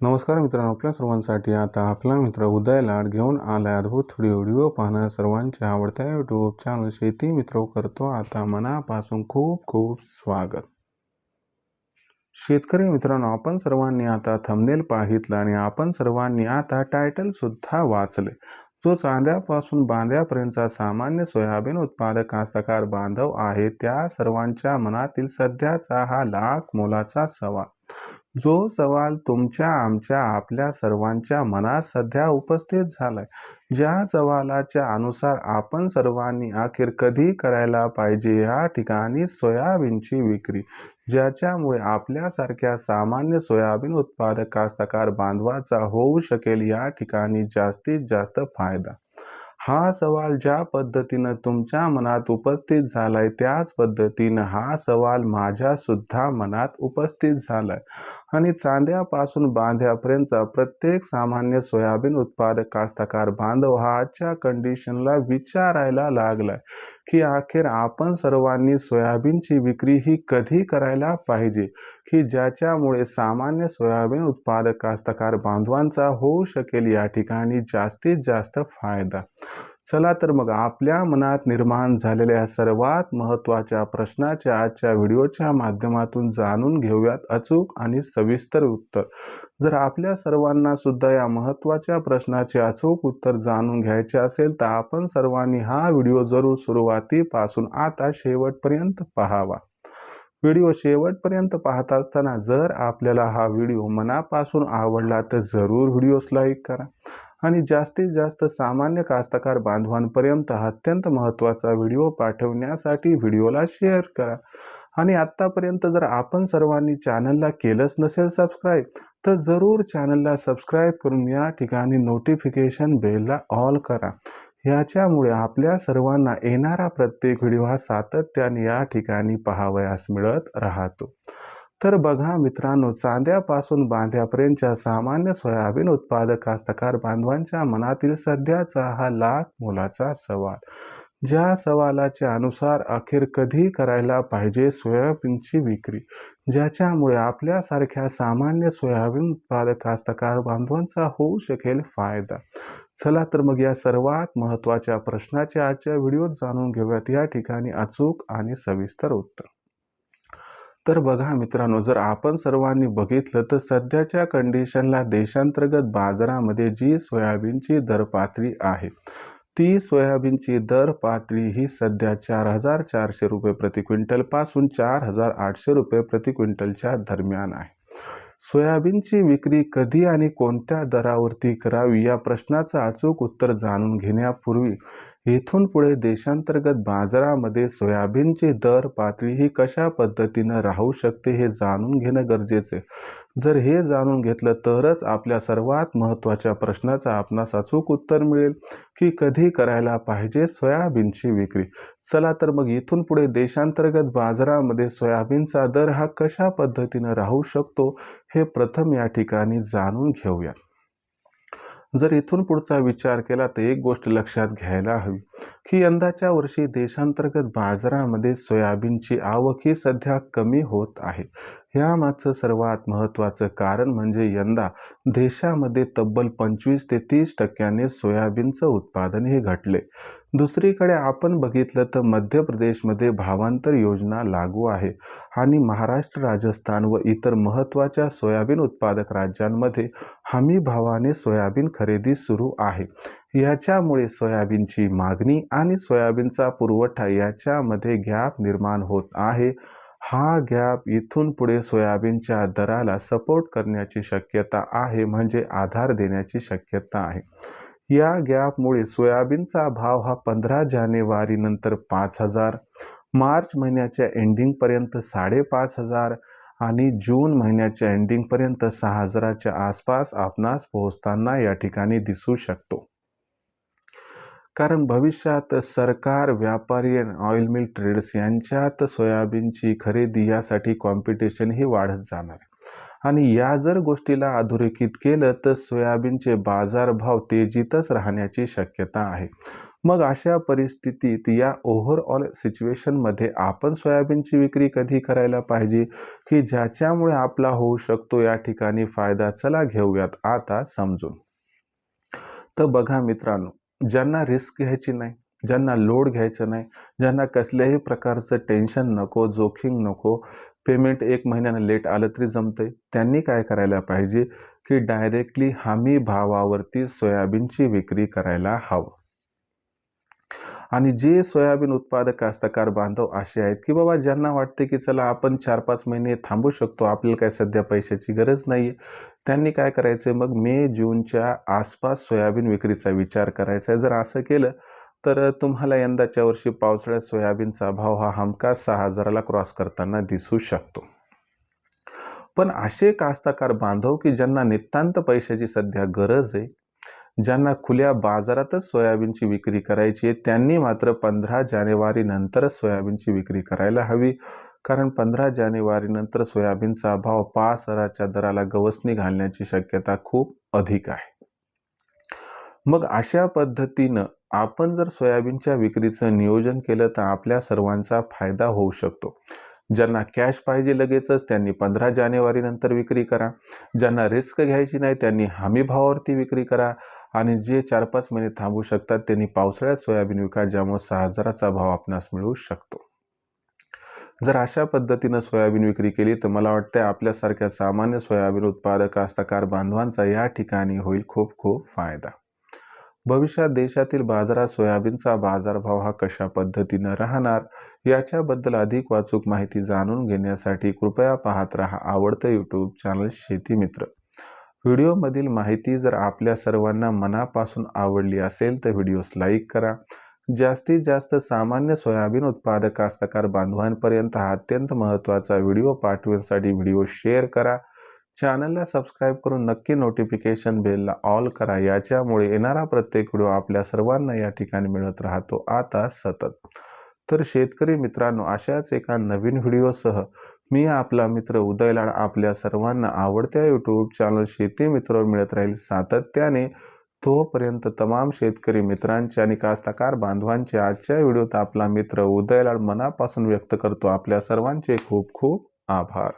नमस्कार मित्रांनो आपल्या सर्वांसाठी आता आपला मित्र उदय लाड घेऊन आलाय अद्भुत व्हिडिओ व्हिडिओ पाहणं. सर्वांच्या आवडत्या यूट्यूब चॅनल शेती मित्र करतो. आता मनापासून खूप खूप स्वागत. शेतकरी मित्रांनो आपण सर्वांनी आता थंबनेल पाहितलं आणि आपण सर्वांनी आता टायटल सुद्धा वाचले जो चांद्यापासून बांध्यापर्यंतचा सामान्य सोयाबीन उत्पादक कास्तकार बांधव आहे त्या सर्वांच्या मनातील सध्याचा हा लाख मोलाचा सवाल. जो सवाल तुमच्या आमच्या आपल्या सर्वांच्या मनात सध्या उपस्थित झालाय. ज्या सवालाच्या अनुसार आपण सर्वांनी अखेर कधी करायला पाहिजे या ठिकाणी सोयाबीनची विक्री ज्याच्यामुळे आपल्यासारख्या सामान्य सोयाबीन उत्पादक कास्तकार बांधवाचा होऊ शकेल या ठिकाणी जास्तीत जास्त फायदा. हा सवाल ज्या पद्धतीनं तुमच्या मनात उपस्थित झालाय त्याच पद्धतीनं हा सवाल माझ्या सुद्धा मनात उपस्थित झालाय. आणि चांद्यापासून बांध्यापर्यंतचा प्रत्येक सामान्य सोयाबीन उत्पादक कास्तकार बांधव हा आजच्या कंडिशनला विचारायला लागलाय की अखेर आपण सर्वांनी सोयाबीनची विक्री ही कधी करायला पाहिजे? की ज्याच्यामुळे सामान्य सोयाबीन उत्पादक कास्तकार बांधवांचा होऊ शकेल या ठिकाणी जास्तीत जास्त फायदा? चला तर मग आपल्या मनात निर्माण झालेल्या सर्वात महत्त्वाच्या प्रश्नाच्या आजच्या व्हिडिओच्या माध्यमातून जाणून घेऊयात अचूक आणि सविस्तर उत्तर. जर आपल्या सर्वांना सुद्धा या महत्त्वाच्या प्रश्नाचे अचूक उत्तर जाणून घ्यायचे असेल तर आपण सर्वांनी हा व्हिडिओ जरूर सुरुवातीपासून आता शेवटपर्यंत पाहावा. व्हिडिओ शेवटपर्यंत पाहत असताना जर आपल्याला हा व्हिडिओ मनापासून आवडला तर जरूर व्हिडिओस लाईक करा. आणि जास्तीत जास्त सामान्य कास्तकार बांधवांपर्यंत अत्यंत महत्त्वाचा व्हिडिओ पाठवण्यासाठी व्हिडिओला शेअर करा. आणि आत्तापर्यंत जर आपण सर्वांनी चॅनलला केलंच नसेल सबस्क्राईब तर जरूर चॅनलला सबस्क्राईब करून या ठिकाणी नोटिफिकेशन बेलला ऑल करा. याच्यामुळे आपल्या सर्वांना येणारा प्रत्येक व्हिडिओ हा सातत्याने या ठिकाणी पाहावयास मिळत राहतो. तर बघा मित्रांनो चांद्यापासून बांध्यापर्यंतच्या सामान्य सोयाबीन उत्पादक कास्तकार बांधवांच्या मनातील सध्याचा हा लाख मोलाचा सवाल. ज्या सवालाच्या अनुसार अखेर कधी करायला पाहिजे सोयाबीनची विक्री? ज्याच्यामुळे आपल्यासारख्या सामान्य सोयाबीन उत्पादक कास्तकार बांधवांचा होऊ शकेल फायदा? चला तर मग या सर्वात महत्त्वाच्या प्रश्नाच्या आजच्या व्हिडिओत जाणून घेऊयात. या ठिकाणी अचूक आणि सविस्तर उत्तर. तर बघा मित्रांनो जर आपण सर्वांनी बघितलं तर सध्याच्या कंडिशनला देशांतर्गत बाजारामध्ये जी सोयाबीनची दर पातळी आहे ती सोयाबीनची दर पातळी ही सध्या चार हजार चारशे रुपये प्रति क्विंटलपासून चार हजार आठशे रुपये प्रति क्विंटलच्या दरम्यान आहे. सोयाबीनची विक्री कधी आणि कोणत्या दरावरती करावी या प्रश्नाचं अचूक उत्तर जाणून घेण्यापूर्वी इथून पुढे देशांतर्गत बाजारामध्ये सोयाबीनची दर पातळी ही कशा पद्धतीनं राहू शकते हे जाणून घेणं गरजेचे जर हे जाणून घेतलं तरच आपल्या सर्वात महत्त्वाच्या प्रश्नाचं आपणास अचूक उत्तर मिळेल की कधी करायला पाहिजे सोयाबीनची विक्री. चला तर मग इथून पुढे देशांतर्गत बाजारामध्ये सोयाबीनचा दर हा कशा पद्धतीनं राहू शकतो हे प्रथम या ठिकाणी जाणून घेऊया. जर इथून पुढचा विचार केला तर एक गोष्ट लक्षात घ्यायला हवी. की यंदाच्या वर्षी देशांतर्गत बाजारामध्ये सोयाबीनची आवक ही सध्या कमी होत आहे. यामागचं सर्वात महत्त्वाचं कारण म्हणजे यंदा देशामध्ये तब्बल पंचवीस ते तीस टक्क्याने सोयाबीनचं उत्पादन हे घटले. दुसरीकडे आपण बघितलं तर मध्य प्रदेशमध्ये भावांतर योजना लागू आहे आणि महाराष्ट्र राजस्थान व इतर महत्त्वाच्या सोयाबीन उत्पादक राज्यांमध्ये हमी भावाने सोयाबीन खरेदी सुरू आहे. याच्यामुळे सोयाबीनची मागणी आणि सोयाबीनचा पुरवठा याच्यामध्ये गॅप निर्माण होत आहे. हा गॅप इथून पुढे सोयाबीनच्या दराला सपोर्ट करण्याची शक्यता आहे म्हणजे आधार देण्याची शक्यता आहे. या गॅपमुळे सोयाबीनचा भाव हा पंधरा जानेवारीनंतर पाच हजार मार्च महिन्याच्या एंडिंगपर्यंत साडेपाच हजार आणि जून महिन्याच्या एंडिंगपर्यंत सहा हजाराच्या आसपास आपणास पोहोचताना या ठिकाणी दिसू शकतो. कारण भविष्यात सरकार व्यापारी ऑइल मिल ट्रेडर्स यांच्यात सोयाबीनची खरेदी यासाठी कॉम्पिटिशन ही वाढत जाणार. आणि या जर गोष्टीला अधोरेखित केलं तर सोयाबीनचे बाजारभाव तेजीतच राहण्याची शक्यता आहे. मग अशा परिस्थितीत या ओव्हरऑल सिच्युएशनमध्ये आपण सोयाबीनची विक्री कधी करायला पाहिजे? की ज्याच्यामुळे आपला होऊ शकतो या ठिकाणी फायदा? चला घेऊयात आता समजून. तर बघा मित्रांनो ज्यांना रिस्क घ्यायची नाही ज्यांना लोड घ्यायचं नाही ज्यांना कसल्याही प्रकारचं टेन्शन नको जोखीम नको पेमेंट एक महिन्यानं लेट आलं तरी जमतंय. त्यांनी काय करायला पाहिजे की डायरेक्टली हमी भावावरती सोयाबीनची विक्री करायला हवं. आणि जे सोयाबीन उत्पादक कास्तकार बांधव असे आहेत की बाबा ज्यांना वाटते की चला आपण चार पाच महिने थांबू शकतो आपल्याला काय सध्या पैशाची गरज नाही त्यांनी काय करायचं? मग मे जूनच्या आसपास सोयाबीन विक्रीचा विचार करायचा. आहे जर असं केलं तर तुम्हाला यंदाच्या वर्षी पावसाळ्यात सोयाबीनचा भाव हा हमखास सहा हजाराला क्रॉस करताना दिसू शकतो. पण असे कास्तकार बांधव की ज्यांना नितांत पैशाची सध्या गरज आहे ज्यांना खुल्या बाजारातच सोयाबीनची विक्री करायची आहे त्यांनी मात्र पंधरा जानेवारी नंतरच सोयाबीनची विक्री करायला हवी. कारण पंधरा जानेवारीनंतर सोयाबीनचा भाव पाच हजाराच्या दराला गवसणी घालण्याची शक्यता खूप अधिक आहे. मग अशा पद्धतीनं आपण जर सोयाबीनच्या विक्रीचं नियोजन केलं तर आपल्या सर्वांचा फायदा होऊ शकतो. ज्यांना कॅश पाहिजे लगेचच त्यांनी पंधरा जानेवारीनंतर विक्री करा. ज्यांना रिस्क घ्यायची नाही त्यांनी हमी भावावरती विक्री करा. आणि जे चार पाच महिने थांबू शकतात त्यांनी पावसाळ्यात सोयाबीन विका ज्यामुळे सहा हजाराचा भाव आपणास मिळू शकतो. जर अशा पद्धतीनं सोयाबीन विक्री केली तर मला वाटतं आपल्यासारख्या सामान्य सोयाबीन उत्पादक कास्तकार बांधवांचा या ठिकाणी होईल खूप खूप फायदा. भविष्यात देशातील बाजारात सोयाबीनचा बाजारभाव हा कशा पद्धतीनं राहणार याच्याबद्दल अधिक वाचूक माहिती जाणून घेण्यासाठी कृपया पाहत राहा आवडतं यूट्यूब चॅनल शेती मित्र. व्हिडिओमधील माहिती जर आपल्या सर्वांना मनापासून आवडली असेल तर व्हिडिओस लाईक करा. जास्तीत जास्त सामान्य सोयाबीन उत्पादक कास्तकार बांधवांपर्यंत हा अत्यंत महत्त्वाचा व्हिडिओ पाठवण्यासाठी व्हिडिओ शेअर करा. चॅनलला सबस्क्राईब करून नक्की नोटिफिकेशन बेलला ऑल करा. याच्यामुळे येणारा प्रत्येक व्हिडिओ आपल्या सर्वांना या ठिकाणी मिळत राहतो. आता सतत. तर शेतकरी मित्रांनो अशाच एका नवीन व्हिडिओसह मी आपला मित्र उदयलाड आपल्या सर्वांना आवडत्या यूट्यूब चॅनल शेती मित्रावर मिळत राहील सातत्याने तोपर्यंत तमाम शेतकरी मित्रांचे आणि कास्तकार बांधवांचे आजच्या व्हिडिओत आपला मित्र उदयलाड मनापासून व्यक्त करतो. आपल्या सर्वांचे खूप खूप आभार.